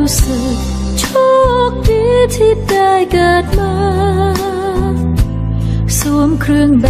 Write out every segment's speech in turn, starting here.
รู้สึกโชคดีที่ได้เกิดมา สวมเครื่องแบ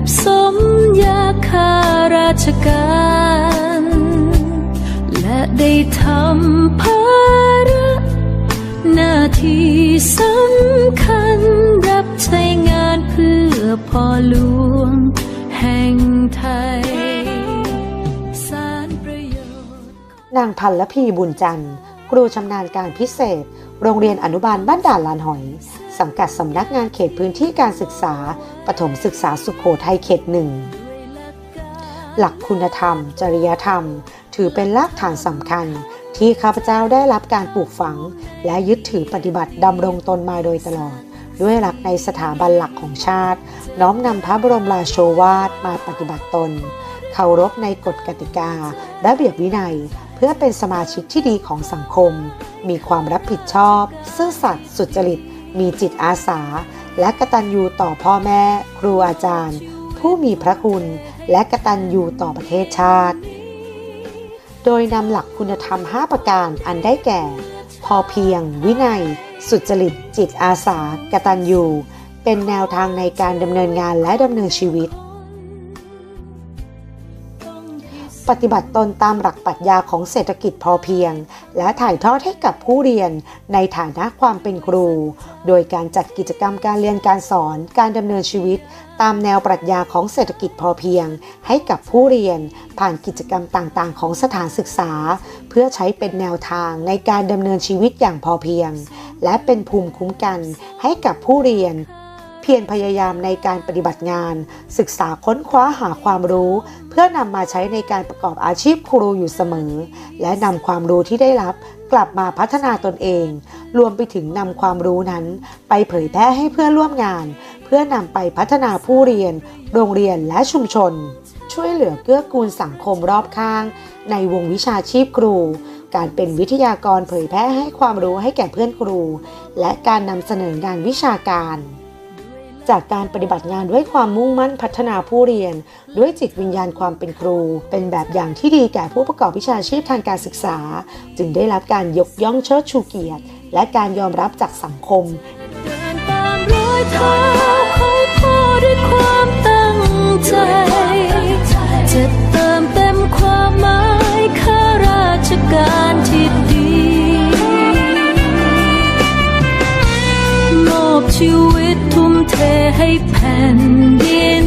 บสมยาคาราชการ และได้ทำภาระหน้าที่สำคัญรับใช้งานเพื่อพ่อหลวงแห่งไทยสารประโยชน์นางพันละพีบุญจันทร์ ครูชำนาญการพิเศษ โรงเรียนอนุบาลบ้านด่านลานหอย สังกัดสำนักงานเขตพื้นที่การศึกษา ปฐมศึกษาสุขโขทัยเขตหนึ่ง หลักคุณธรรม จริยธรรม ถือเป็นรากฐานสำคัญ ที่ข้าพเจ้าได้รับการปลูกฝัง และยึดถือปฏิบัติดำรงตนมาโดยตลอด ด้วยหลักในสถาบันหลักของชาติ น้อมนำพระบรมราโชวาทมาปฏิบัติตนเคารพในกฎกติกา ระเบียบวินัย พื่อเป็นสมาชิกที่ดีของสังคม มีความรับผิดชอบ ซื่อสัตย์สุจริต มีจิตอาสา และกตัญญูต่อพ่อแม่ ครูอาจารย์ ผู้มีพระคุณ และกตัญญูต่อประเทศชาติ โดยนำหลักคุณธรรม 5 ประการอันได้แก่ พอเพียง วินัย สุจริต จิตอาสา กตัญญู เป็นแนวทางในการดำเนินงานและดำเนินชีวิต ปฏิบัติตนตามหลักปรัชญาของเศรษฐกิจพอเพียง และถ่ายทอดให้กับผู้เรียนในฐานะความเป็นครู โดยการจัดกิจกรรมการเรียนการสอนการดำเนินชีวิต ตามแนวปรัชญาของเศรษฐกิจพอเพียง ให้กับผู้เรียน ผ่านกิจกรรมต่างๆ ของสถานศึกษา เพื่อใช้เป็นแนวทางในการดำเนินชีวิตอย่างพอเพียง และเป็นภูมิคุ้มกันให้กับผู้เรียน เพียรพยายามในการปฏิบัติงาน ศึกษาค้นคว้าหาความรู้ เพื่อนำมาใช้ในการประกอบอาชีพครูอยู่เสมอ และนำความรู้ที่ได้รับกลับมาพัฒนาตนเอง รวมไปถึงนำความรู้นั้น ไปเผยแพร่ให้เพื่อนร่วมงาน เพื่อนำไปพัฒนาผู้เรียน โรงเรียนและชุมชน ช่วยเหลือเกื้อกูลสังคมรอบข้าง ในวงวิชาชีพครู การเป็นวิทยากรเผยแพร่ให้ความรู้ให้แก่เพื่อนครู และการนำเสนองานวิชาการ จากการปฏิบัติงานด้วยความมุ่งมั่นพัฒนาผู้เรียน ด้วยจิตวิญญาณความเป็นครู เป็นแบบอย่างที่ดีแก่ผู้ประกอบวิชาชีพทางการศึกษา จึงได้รับการยกย่องเชิดชูเกียรติ และการยอมรับจากสังคมเดินตามรอยเท้าของพ่อด้วยความตั้งใจ ชีวิตทุ่มเทให้แผ่นดิน